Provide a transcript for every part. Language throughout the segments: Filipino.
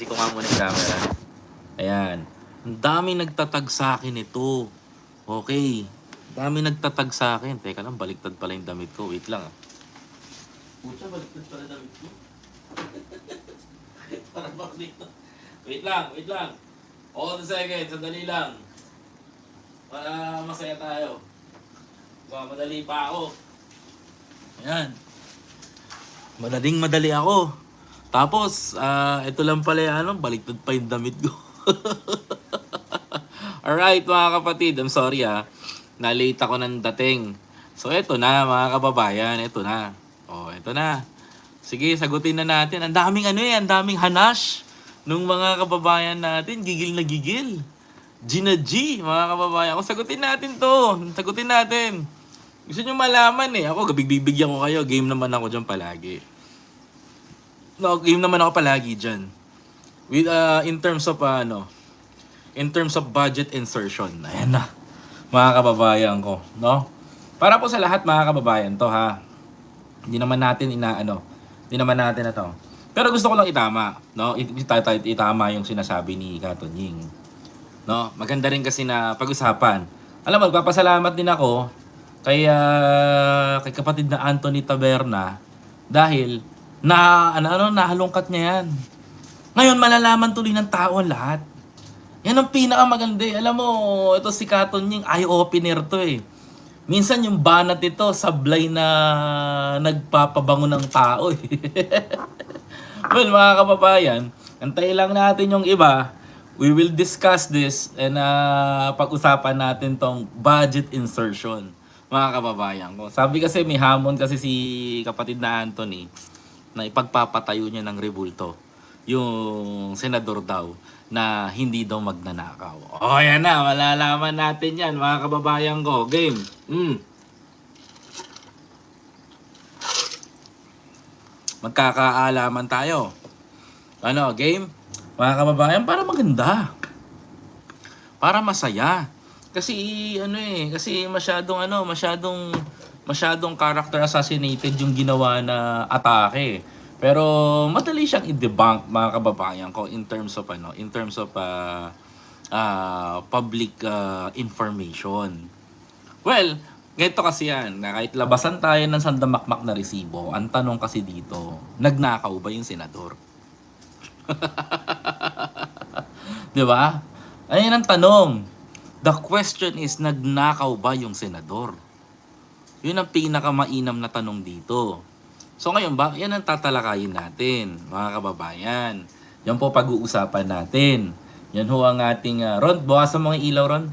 Ayusin ko nga muna yung camera. Ayan. Ang dami nagtatag sa akin ito. Okay. Ang dami nagtatag sa akin. Teka lang, baliktad pala yung damit ko. Wait lang ah. Pucha, baliktad pala damit ko. Parang bak dito. Wait lang, wait lang. Hold a second, sandali lang. Para masaya tayo. Wow, madali pa ako. Ayan. Madaling madali ako. Tapos, ah, ito lang pala yung ano, baliktad pa yung damit ko. Alright mga kapatid, I'm sorry ah. Na-late ako ng dating. So ito na mga kababayan, ito na. Oh, ito na. Sige, sagutin na natin. Ang daming ano eh, ang daming hanash nung mga kababayan natin. Gigil na gigil. Gina G, mga kababayan. O, sagutin natin to. Sagutin natin. Gusto nyo malaman eh. Ako, bibigyan ko kayo. Game naman ako dyan palagi. No, game naman ako palagi dyan. With, uh, in terms of, uh, ano, in terms of budget insertion. Ayan na. Mga kababayan ko. No? Para po sa lahat mga kababayan to ha. Hindi naman natin inaano. Hindi naman natin na to. Pero gusto ko lang itama. No? It, it, it, itama yung sinasabi ni Katon Ying. No? Maganda rin kasi na pag-usapan. Alam mo, magpapasalamat din ako kay, ah, kay kapatid na Anthony Taberna dahil na ano, ano nahalungkat niya yan. Ngayon malalaman tuloy ng tao lahat. Yan ang pinakamaganda eh. Alam mo, ito si Katon Ying, eye-opener to eh. Minsan yung banat ito, sablay na nagpapabango ng tao eh. well, mga kababayan, antay lang natin yung iba. We will discuss this and uh, pag-usapan natin tong budget insertion, mga kababayan. Sabi kasi may hamon kasi si kapatid na Anthony na ipagpapatayo niya ng rebulto yung senador daw na hindi daw magnanakaw. O, oh, yan na. Malalaman natin yan, mga kababayan ko. Game. Mm. Magkakaalaman tayo. Ano, game? Mga kababayan, para maganda. Para masaya. Kasi ano eh, kasi masyadong ano, masyadong masyadong character assassinated yung ginawa na atake. Pero madali siyang i-debunk mga kababayan ko in terms of ano, in terms of uh, uh, public uh, information. Well, ganito kasi yan, na kahit labasan tayo ng sandamakmak na resibo, ang tanong kasi dito, nagnakaw ba yung senador? 'Di ba? Ayun ang tanong. The question is, nagnakaw ba yung senador? Yun ang pinakamainam na tanong dito. So ngayon ba, yan ang tatalakayin natin, mga kababayan. Yan po pag-uusapan natin. Yan ho ang ating, uh, Ron, bawasan mo ang ilaw, Ron.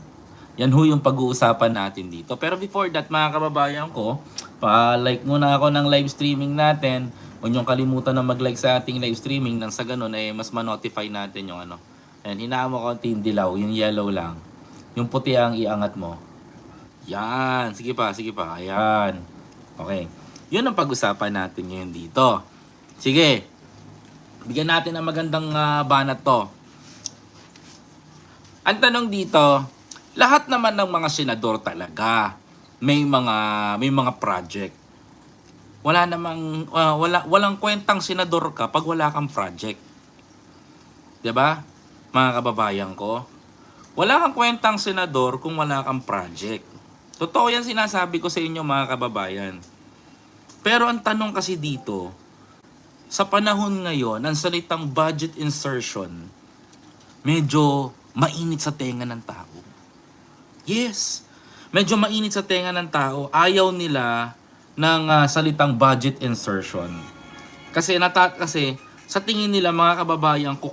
Yan ho yung pag-uusapan natin dito. Pero before that, mga kababayan ko, pa-like muna ako ng live streaming natin. Huwag niyong kalimutan na mag-like sa ating live streaming nang sa ganun ay mas ma-notify natin yung ano. Ayan, hinaan mo konti yung dilaw, yung yellow lang. Yung puti ang iangat mo. Yan. Sige pa, sige pa. Ayan. Okay. Yun ang pag-usapan natin ngayon dito. Sige. Bigyan natin ng magandang uh, banat to. Ang tanong dito, lahat naman ng mga senador talaga may mga may mga project. Wala namang uh, wala walang kwentang senador ka pag wala kang project. 'Di ba? Mga kababayan ko, wala kang kwentang senador kung wala kang project. Totoo 'yan sinasabi ko sa inyo mga kababayan. Pero ang tanong kasi dito, sa panahon ngayon, ang salitang budget insertion, medyo mainit sa tenga ng tao. Yes, medyo mainit sa tenga ng tao. Ayaw nila ng uh, salitang budget insertion. Kasi nata kasi sa tingin nila mga kababayan ko.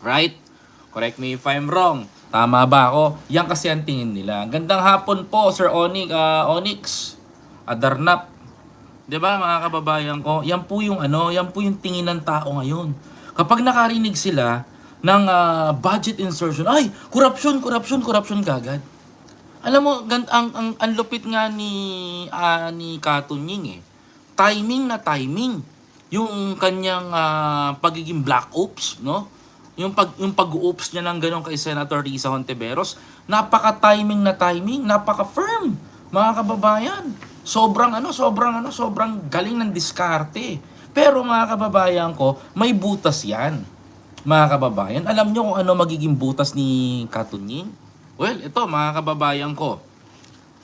Right? Correct me if I'm wrong. Tama ba ako? Yan kasi ang tingin nila. Gandang hapon po, Sir Onyx. Uh, Onyx. Adarnap. 'Di ba mga kababayan ko? Yan po yung ano, yan po yung tingin ng tao ngayon. Kapag nakarinig sila ng uh, budget insertion, ay, corruption, corruption, corruption kagad. Alam mo, gan ang, ang, ang lupit nga ni, uh, ni Katon Ying eh. Timing na timing. Yung kanyang uh, pagiging black ops, no? Yung pag yung pag-oops niya ng ganun kay Senator Risa Hontiveros, napaka-timing na timing, napaka-firm, mga kababayan. Sobrang ano, sobrang ano, sobrang galing ng diskarte. Pero mga kababayan ko, may butas yan. Mga kababayan, alam nyo kung ano magiging butas ni Katunying? Well, ito mga kababayan ko.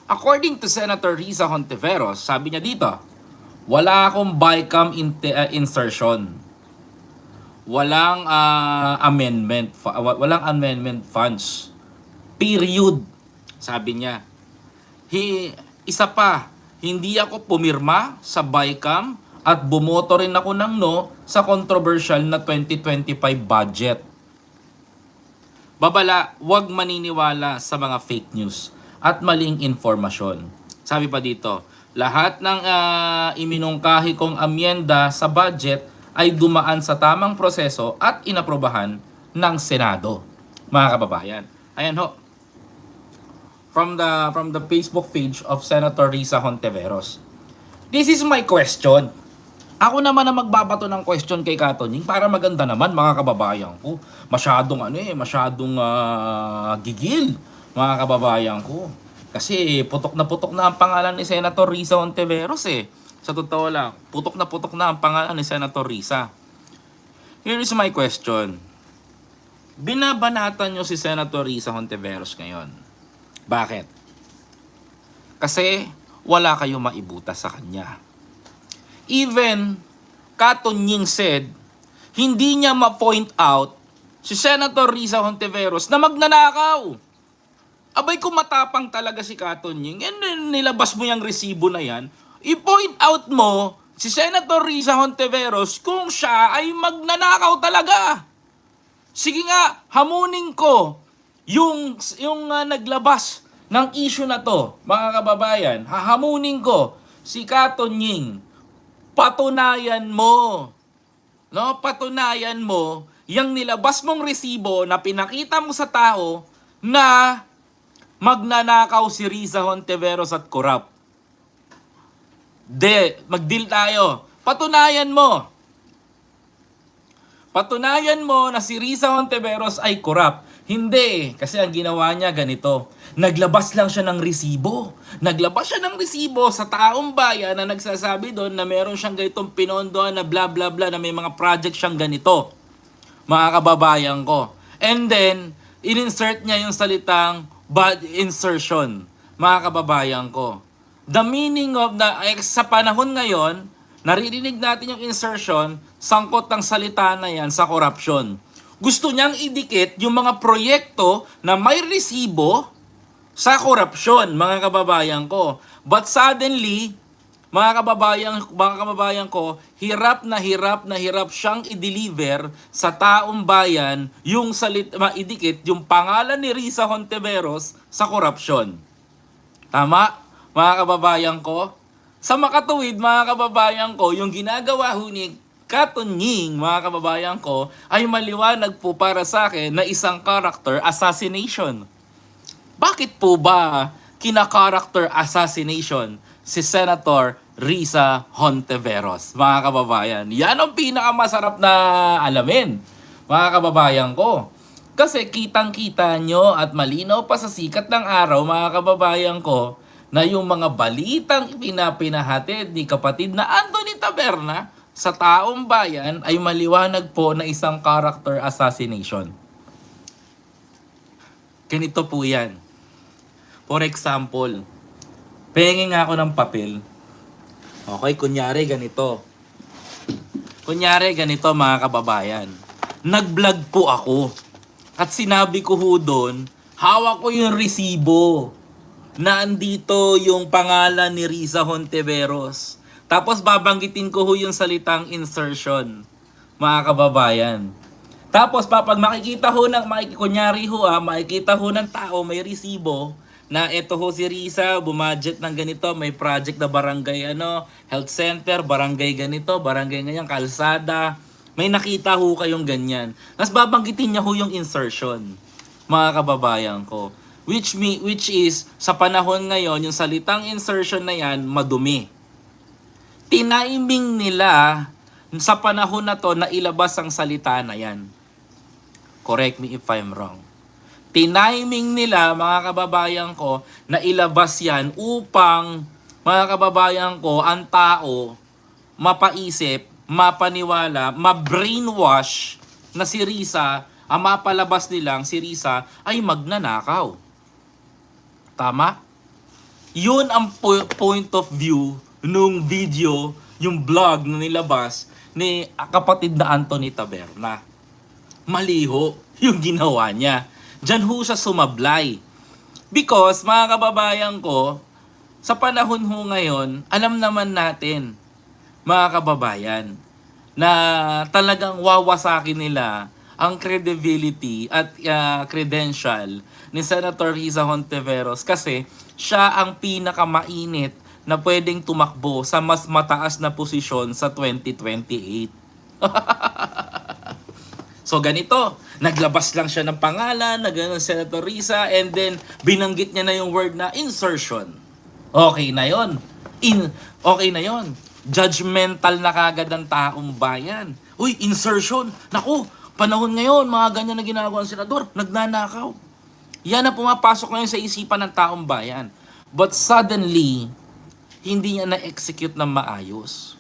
According to Senator Risa Hontiveros, sabi niya dito, wala akong BICAM in- uh, insertion. Walang ah, amendment, walang amendment funds. Period. Sabi niya. Hi, isa pa, hindi ako pumirma sa BICAM at bumoto rin ako ng no sa controversial na 2025 budget. Babala, huwag maniniwala sa mga fake news at maling informasyon. Sabi pa dito, lahat ng ah, iminungkahi kong amyenda sa budget ay dumaan sa tamang proseso at inaprobahan ng Senado. Mga kababayan. Ayan ho. From the from the Facebook page of Senator Risa Honteveros. This is my question. Ako naman na magbabato ng question kay Katoning para maganda naman mga kababayan ko. Masyadong ano eh, masyadong ah, gigil mga kababayan ko. Kasi putok na putok na ang pangalan ni Senator Risa Ontiveros eh. Sa totoo lang, putok na putok na ang pangalan ni Senator Risa. Here is my question. Binabanatan nyo si Senator Risa Hontiveros ngayon. Bakit? Kasi wala kayong maibutas sa kanya. Even Katon Ying said, hindi niya ma-point out si Senator Risa Hontiveros na magnanakaw. Abay kung matapang talaga si Katon Ying, and then nilabas mo yung resibo na yan, i-point out mo si Senator Risa Hontiveros kung siya ay magnanakaw talaga. Sige nga, hamunin ko yung, yung ah, naglabas ng issue na to, mga kababayan. Hahamunin ko si Katon Ying. Patunayan mo. No, patunayan mo yung nilabas mong resibo na pinakita mo sa tao na magnanakaw si Riza Hontiveros at corrupt. De, mag-deal tayo. Patunayan mo. Patunayan mo na si Risa Hontiveros ay corrupt. Hindi, kasi ang ginawa niya ganito. Naglabas lang siya ng resibo. Naglabas siya ng resibo sa taong bayan na nagsasabi doon na meron siyang ganitong pinondoan na bla bla bla na may mga project siyang ganito. Mga kababayan ko. And then, in-insert niya yung salitang bad insertion. Mga kababayan ko. The meaning of the, eh, sa panahon ngayon, naririnig natin yung insertion, sangkot ng salita na yan sa corruption. Gusto niyang idikit yung mga proyekto na may resibo sa korupsyon, mga kababayan ko. But suddenly, mga kababayan, mga kababayan ko, hirap na hirap na hirap siyang i-deliver sa taong bayan yung salit, maidikit yung pangalan ni Risa Hontiveros sa korupsyon. Tama, mga kababayan ko? Sa makatuwid, mga kababayan ko, yung ginagawa ho ni Katunying, mga kababayan ko, ay maliwanag po para sa akin na isang character assassination. Bakit po ba kina-character assassination si Senator Risa Hontiveros, mga kababayan? Yan ang pinakamasarap na alamin, mga kababayan ko. Kasi kitang-kita nyo at malinaw pa sa sikat ng araw, mga kababayan ko, na yung mga balitang pinapinahatid ni kapatid na Anthony Taberna sa taong bayan ay maliwanag po na isang character assassination. Ganito po yan. For example, pengin nga ako ng papel. Okay, kunyari ganito. Kunyari ganito mga kababayan. Nag-vlog po ako. At sinabi ko doon, hawak ko yung resibo na andito yung pangalan ni Riza Hontiveros. Tapos babanggitin ko ho yung salitang insertion, mga kababayan. Tapos papag makikita ho ng, makik- kunyari ho ah, makikita ho ng tao may resibo na ito ho si Risa, bumadget ng ganito, may project na barangay ano, health center, barangay ganito, barangay ganyan, kalsada. May nakita ho kayong ganyan. Tapos babanggitin niya ho yung insertion, mga kababayan ko. Which me, which is, sa panahon ngayon, yung salitang insertion na yan, madumi. Tinaiming nila sa panahon na to na ilabas ang salita na yan. Correct me if I'm wrong. Tiniming nila, mga kababayan ko, na ilabas yan upang, mga kababayan ko, ang tao mapaisip mapaniwala, ma-brainwash na si Risa, ang mapalabas nilang si Risa ay magnanakaw. Tama? Yun ang po- point of view nung video, yung vlog na nilabas ni kapatid na Anthony Taberna. Maliho yung ginawa niya. Diyan ho siya sumablay. Because, mga kababayan ko, sa panahon ho ngayon, alam naman natin, mga kababayan, na talagang wawasakin nila ang credibility at uh, credential ni Senator Riza Hontiveros kasi siya ang pinakamainit na pwedeng tumakbo sa mas mataas na posisyon sa 2028. So ganito, naglabas lang siya ng pangalan na Senator Risa and then binanggit niya na yung word na insertion. Okay na yon. In, okay na yon. Judgmental na kagad ang taong bayan. Uy, insertion. Naku, panahon ngayon, mga ganyan na ginagawa ng senador, nagnanakaw. Yan ang pumapasok ngayon sa isipan ng taong bayan. But suddenly, hindi niya na-execute ng maayos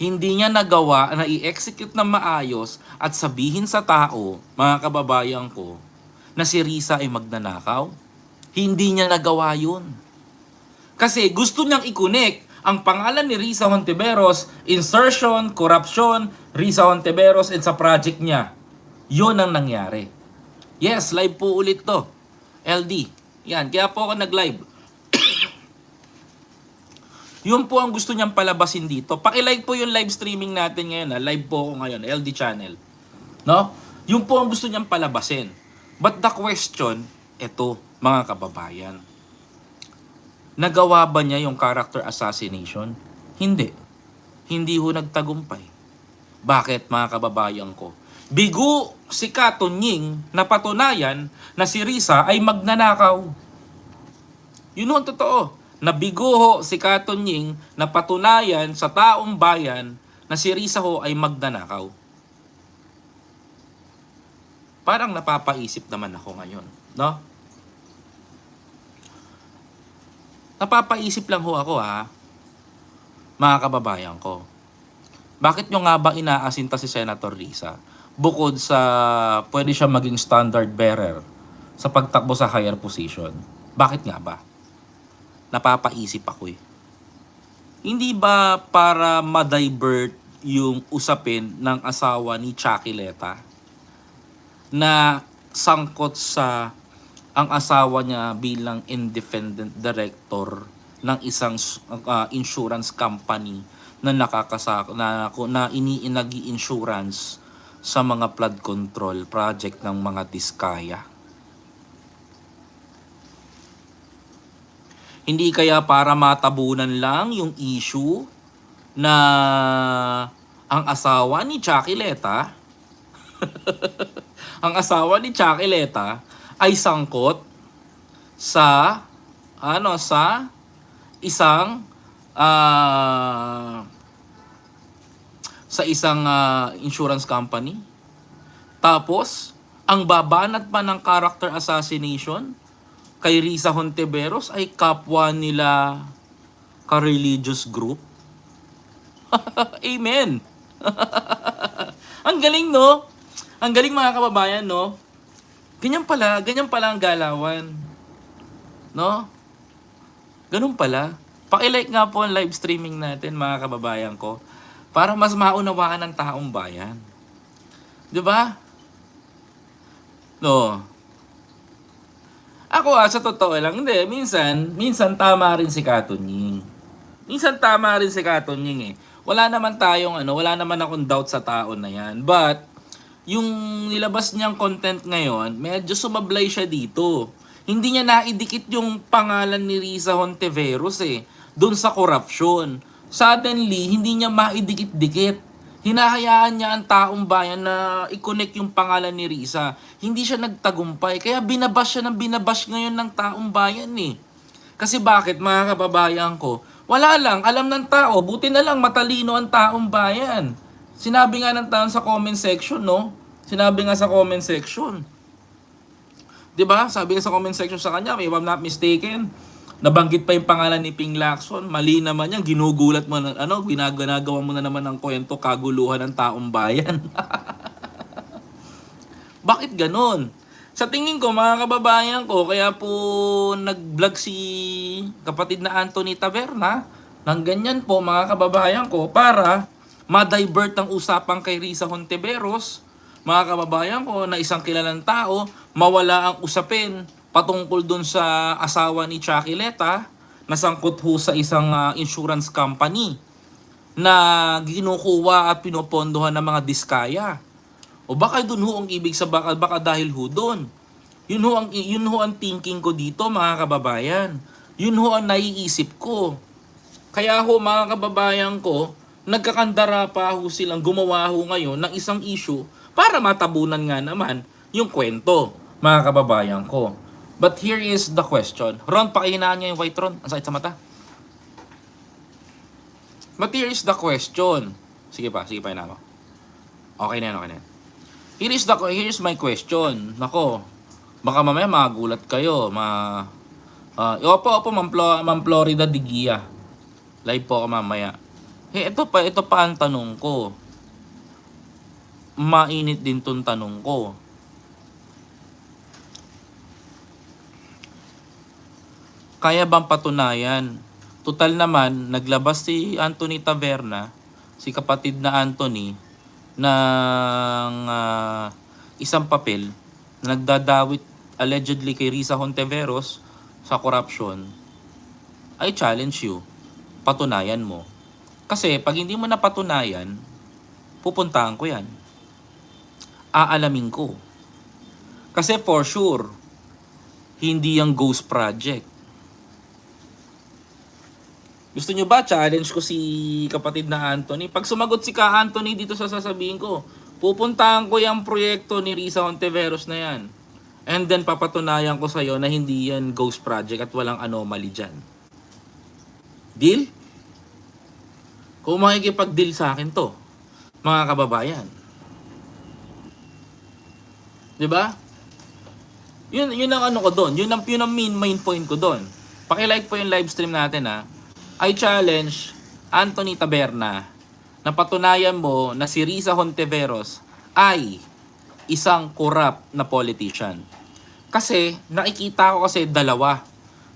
hindi niya nagawa na i-execute ng maayos at sabihin sa tao, mga kababayan ko, na si Risa ay magnanakaw. Hindi niya nagawa yun. Kasi gusto niyang i-connect ang pangalan ni Risa Hontiveros, insertion, corruption, Risa Hontiveros, and sa project niya. Yun ang nangyari. Yes, live po ulit to. LD. Yan, kaya po ako nag-live. Yun po ang gusto niyang palabasin dito. Paki-like po yung live streaming natin ngayon. Ha? Live po ako ngayon, LD channel. No? Yun po ang gusto niyang palabasin. But the question, eto, mga kababayan. Nagawa ba niya yung character assassination? Hindi. Hindi ho nagtagumpay. Bakit mga kababayan ko? Bigo si Katonying na patunayan na si Risa ay magnanakaw. Yun ang totoo nabigo ho si Katonying na patunayan sa taong bayan na si Risa ho ay magnanakaw. Parang napapaisip naman ako ngayon, no? Napapaisip lang ho ako ha, mga kababayan ko. Bakit nyo nga ba inaasinta si Senator Risa? Bukod sa pwede siya maging standard bearer sa pagtakbo sa higher position. Bakit nga ba? napapaisip ako eh. Hindi ba para ma-divert yung usapin ng asawa ni Chucky Leta na sangkot sa ang asawa niya bilang independent director ng isang uh, insurance company na nakakasak na na iniinagi insurance sa mga flood control project ng mga Diskaya. Hindi kaya para matabunan lang yung issue na ang asawa ni Chucky ang asawa ni Chucky ay sangkot sa ano sa isang uh, sa isang uh, insurance company. Tapos, ang babanat pa ng character assassination kay Risa Honteveros ay kapwa nila ka-religious group. Amen. ang galing, no? Ang galing mga kababayan, no? Ganyan pala, ganyan pala ang galawan. No? Ganun pala. Pakilike nga po ang live streaming natin, mga kababayan ko, para mas maunawaan ng taong bayan. 'Di ba? No. Ako ah, sa totoo lang, hindi. Minsan, minsan tama rin si Katunying. Minsan tama rin si Katunying eh. Wala naman tayong ano, wala naman akong doubt sa tao na yan. But, yung nilabas niyang content ngayon, medyo sumablay siya dito. Hindi niya naidikit yung pangalan ni Riza Honteveros eh. Doon sa corruption. Suddenly, hindi niya maidikit-dikit hinahayaan niya ang taong bayan na i-connect yung pangalan ni Risa. Hindi siya nagtagumpay. Kaya binabash siya ng binabash ngayon ng taong bayan eh. Kasi bakit mga kababayan ko? Wala lang, alam ng tao, buti na lang matalino ang taong bayan. Sinabi nga ng tao sa comment section, no? Sinabi nga sa comment section. 'Di ba? Sabi nga sa comment section sa kanya, if I'm not mistaken, nabanggit pa yung pangalan ni Ping Lacson, mali naman yan, ginugulat mo na, ano, ginagawa mo na naman ng kwento, kaguluhan ng taong bayan. Bakit ganon? Sa tingin ko, mga kababayan ko, kaya po nag-vlog si kapatid na Anthony Taberna, ng ganyan po mga kababayan ko, para ma-divert ang usapang kay Risa Honteveros, mga kababayan ko, na isang kilalang tao, mawala ang usapin patungkol dun sa asawa ni Chucky Leta, na sangkot ho sa isang ah, insurance company na ginukuha at pinopondohan ng mga diskaya. O baka dun ho ang ibig sa baka, baka dahil ho dun. Yun ho, ang, yun ho ang thinking ko dito mga kababayan. Yun ho ang naiisip ko. Kaya ho mga kababayan ko, nagkakandara pa ho silang gumawa ho ngayon ng isang issue para matabunan nga naman yung kwento mga kababayan ko. But here is the question. Ron, pakihinaan niya yung white Ron. Ang sakit sa mata. But here is the question. Sige pa, sige pa yun ako. Okay na yan, okay na yan. Here is, the, here is my question. Nako, baka mamaya magulat kayo. Ma, uh, opo, opo, Ma'am, Flo, Ma'am Florida Digia. Live po ako mamaya. Eh, ito pa, ito pa ang tanong ko. Mainit din tong tanong ko. Kaya bang patunayan? Total naman, naglabas si Anthony Taverna, si kapatid na Anthony, ng ah, isang papel na nagdadawit allegedly kay Risa Honteveros sa corruption. I challenge you, patunayan mo. Kasi pag hindi mo napatunayan, pupuntahan ko yan. Aalamin ko. Kasi for sure, hindi yung ghost project. Gusto nyo ba challenge ko si kapatid na Anthony? Pag sumagot si ka Anthony dito sa sasabihin ko, pupuntahan ko yung proyekto ni Risa Honteveros na yan. And then papatunayan ko sa'yo na hindi yan ghost project at walang anomaly dyan. Deal? Kung makikipag-deal sa akin to, mga kababayan. 'Di ba? Yun, yun ang ano ko doon. Yun ang, yun ang main, main point ko doon. Pakilike po yung live stream natin ha. I challenge Anthony Taberna na patunayan mo na si Risa Honteveros ay isang corrupt na politician. Kasi nakikita ko kasi dalawa.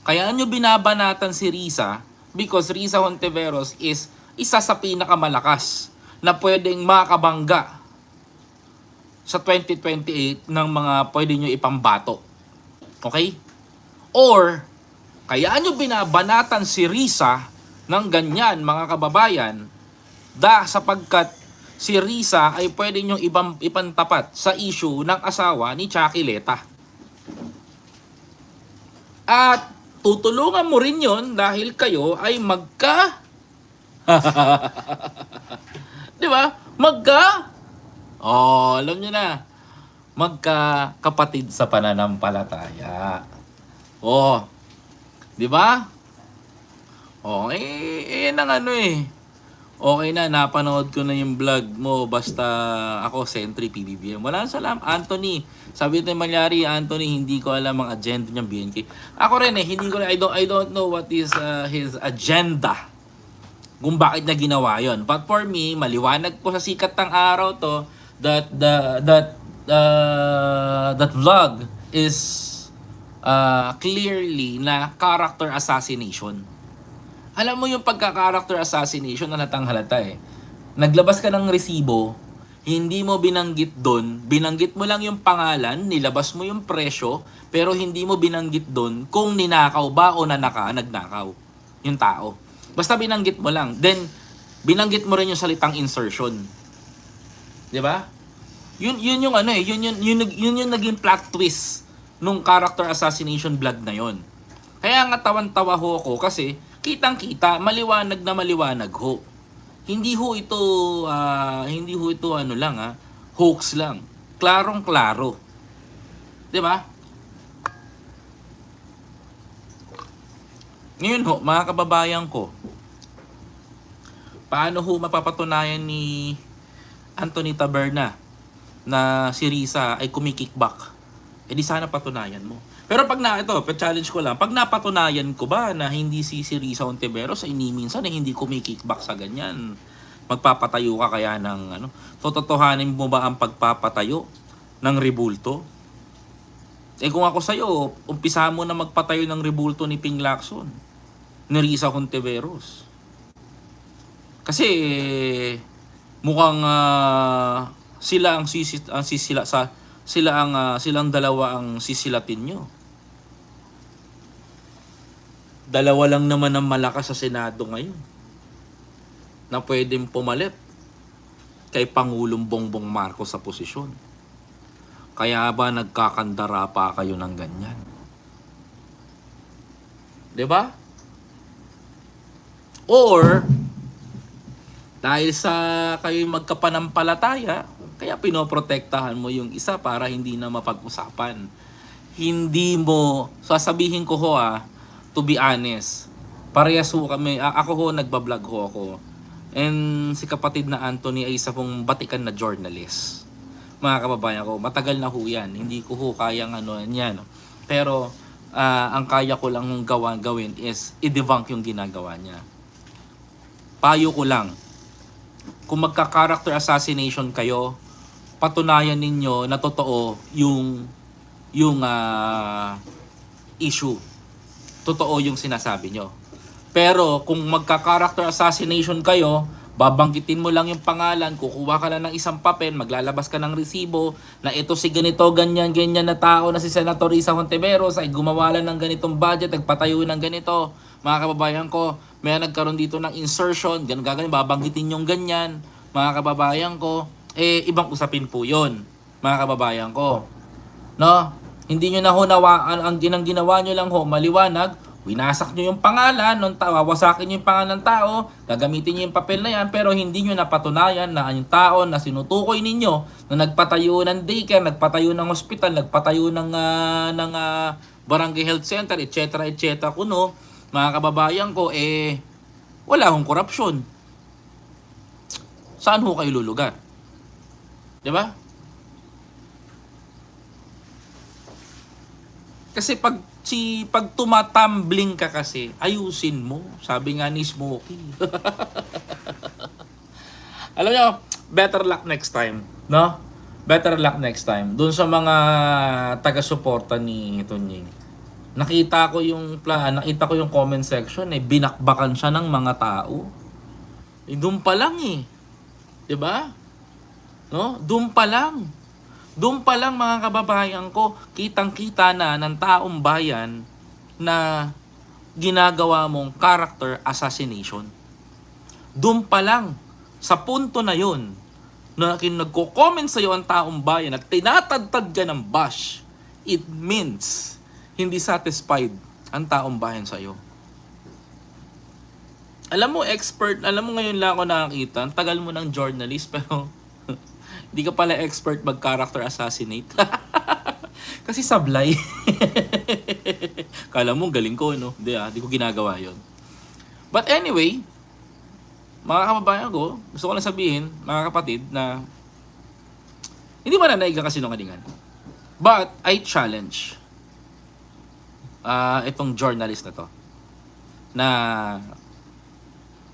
Kaya nyo binabanatan si Risa because Risa Honteveros is isa sa pinakamalakas na pwedeng makabangga sa 2028 ng mga pwede nyo ipambato. Okay? Or, kaya nyo binabanatan si Risa ng ganyan mga kababayan da sapagkat si Risa ay pwede nyong ibang, ipantapat sa issue ng asawa ni Chucky Leta. At tutulungan mo rin yon dahil kayo ay magka... Di ba? Magka... Oh, alam nyo na. Magka kapatid sa pananampalataya. Oh, di ba? Oh, eh, eh, nang ano eh. Okay na, napanood ko na yung vlog mo. Basta ako, Sentry PBBM. Wala salam. Anthony, sabi ni Malyari, Anthony, hindi ko alam ang agenda niyang BNK. Ako rin eh, hindi ko I don't, I don't know what is uh, his agenda. Kung bakit niya ginawa yon. But for me, maliwanag po sa sikat ng araw to that the that uh, that vlog is uh, clearly na character assassination. Alam mo yung pagka-character assassination na natang halata eh. Naglabas ka ng resibo, hindi mo binanggit doon, binanggit mo lang yung pangalan, nilabas mo yung presyo, pero hindi mo binanggit doon kung ninakaw ba o nanaka, nagnakaw yung tao. Basta binanggit mo lang. Then, binanggit mo rin yung salitang insertion. 'Di ba? Yun yun yung ano eh, yun yun yun, yun yung naging plot twist nung character assassination vlog na yon. Kaya nga tawan-tawa ho ako kasi kitang-kita, maliwanag na maliwanag ho. Hindi ho ito ah, hindi ho ito ano lang ha, hoax lang. Klarong-klaro. 'Di ba? Ngayon ho, mga kababayan ko, paano ho mapapatunayan ni Anthony Taberna na si Risa ay kumikickback edi sana patunayan mo. Pero pag na, ito, pa-challenge ko lang, pag napatunayan ko ba na hindi si si Risa Ontiveros ay minsan na hindi kumikickback sa ganyan, magpapatayo ka kaya ng ano, tototohanin mo ba ang pagpapatayo ng rebulto? Eh kung ako sa'yo, umpisa mo na magpatayo ng rebulto ni Ping Lacson, ni Risa Ontiveros. Kasi mukhang ah, sila ang sisit ang sisila sa sila ang ah, silang dalawa ang sisilatin nyo. Dalawa lang naman ang malakas sa Senado ngayon na pwedeng pumalit kay Pangulong Bongbong Marcos sa posisyon. Kaya ba nagkakandara pa kayo ng ganyan? 'Di ba? Or dahil sa kayo magkapanampalataya, kaya pinoprotektahan mo yung isa para hindi na mapag-usapan. Hindi mo, sasabihin ko ho ah, to be honest, parehas ho kami, ako ho, nagbablog ho ako. And si kapatid na Anthony ay isa pong batikan na journalist. Mga kababayan ko, matagal na ho yan. Hindi ko ho kayang ano yan. Pero ah, ang kaya ko lang gawa, gawin is i-debunk yung ginagawa niya. Payo ko lang, kung magka-character assassination kayo, patunayan ninyo na totoo yung yung ah, issue. Totoo yung sinasabi nyo. Pero kung magka-character assassination kayo, babanggitin mo lang yung pangalan, kukuha ka lang ng isang papel, maglalabas ka ng resibo na ito si ganito, ganyan, ganyan na tao na si Senator Risa Hontiveros ay gumawa lang ng ganitong budget, nagpatayo ng ganito. Mga kababayan ko, may nagkaroon dito ng insertion, ganun gaganyan, babanggitin yung ganyan. Mga kababayan ko, eh, ibang usapin po yon mga kababayan ko. No? Hindi nyo na ho nawaan, ang ginang ginawa nyo lang ho, maliwanag, winasak nyo yung pangalan ng tao, wawasakin nyo yung pangalan ng tao, gagamitin nyo yung papel na yan, pero hindi nyo napatunayan na yung tao na sinutukoy ninyo, na nagpatayo ng daycare, nagpatayo ng hospital, nagpatayo ng, ah, ng ah, barangay health center, etc. etc. kuno, mga kababayan ko, eh, wala hong korupsyon. Saan ho kayo lulugar? Di ba? Kasi pag si pag tumatambling ka kasi, ayusin mo. Sabi nga ni Smokey. Alam nyo, better luck next time, no? Better luck next time. Doon sa mga taga-suporta ni Tunying. Nakita ko yung plan, nakita ko yung comment section eh binakbakan siya ng mga tao. Eh, doon pa lang eh. 'Di ba? No? Doon pa lang. Doon pa lang mga kababayan ko, kitang-kita na ng taong bayan na ginagawa mong character assassination. Doon pa lang, sa punto na yun, na nagko-comment sa'yo ang taong bayan at tinatagtag ka ng bash, it means hindi satisfied ang taong bayan sa'yo. Alam mo, expert, alam mo ngayon lang ako nakakita, ang tagal mo ng journalist, pero hindi ka pala expert mag-character assassinate. Kasi sablay. Kala mo, galing ko, no? Hindi ah, di ko ginagawa yon. But anyway, mga kababayan ko, gusto ko lang sabihin, mga kapatid, na hindi ba nanaig ang kasinungalingan? But, I challenge ah itong journalist na to na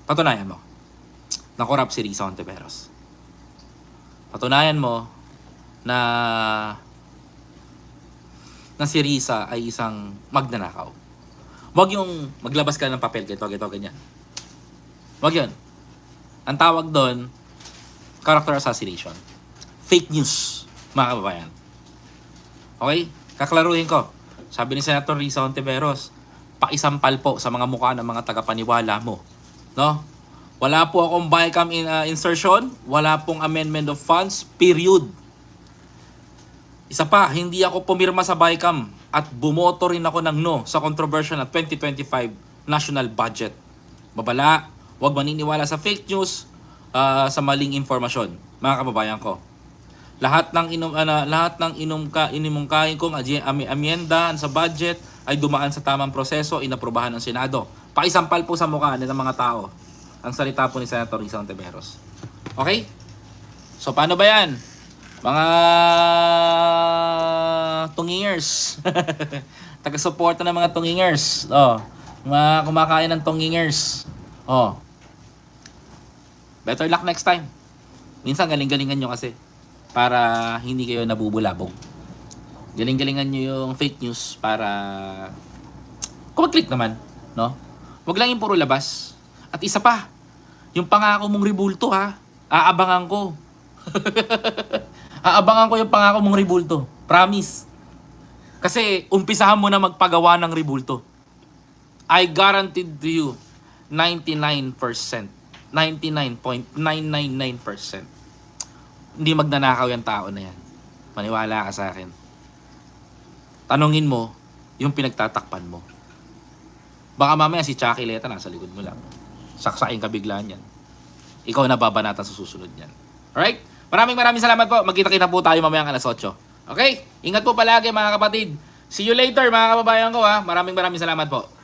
patunayan mo na corrupt si Risa Ontiveros. Patunayan mo na na si Risa ay isang magnanakaw. Huwag yung maglabas ka ng papel, ganito, ganito, ganyan. Huwag yun. Ang tawag doon, character assassination. Fake news, mga kababayan. Okay? Kaklaruhin ko. Sabi ni Senator Risa Ontiveros, pakisampal po sa mga mukha ng mga tagapaniwala mo. No? Wala po akong BICAM in, uh, insertion, wala pong amendment of funds, period. Isa pa, hindi ako pumirma sa BICAM at bumoto rin ako ng no sa controversial na 2025 national budget. Babala, huwag maniniwala sa fake news, ah, sa maling informasyon, mga kababayan ko. Lahat ng inom ano, lahat ng inom ka inimungkahin kong amyenda sa budget ay dumaan sa tamang proseso, inaprubahan ng Senado. Paisampal po sa mukha ng mga tao ang salita po ni Senator Risa Ontiveros. Okay? So paano ba yan? Mga tungingers. Taga-suporta ng mga tungingers. Oh, mga kumakain ng tungingers. Oh. Better luck next time. Minsan galing-galingan nyo kasi para hindi kayo nabubulabog. Galing-galingan nyo yung fake news para kung click naman, no? Huwag lang yung puro labas. At isa pa, yung pangako mong ribulto ha, aabangan ko. aabangan ko yung pangako mong ribulto. Promise. Kasi umpisahan mo na magpagawa ng ribulto. I guaranteed to you 99%. 99.999%. Hindi magnanakaw yung tao na yan. Maniwala ka sa akin. Tanungin mo yung pinagtatakpan mo. Baka mamaya si Chucky Leta nasa likod mo lang. Saksakin ka biglaan yan. Ikaw na babanatan sa susunod yan. Alright? Maraming maraming salamat po. Magkita-kita po tayo mamaya alas 8. Okay? Ingat po palagi mga kapatid. See you later mga kababayan ko ha. Maraming maraming salamat po.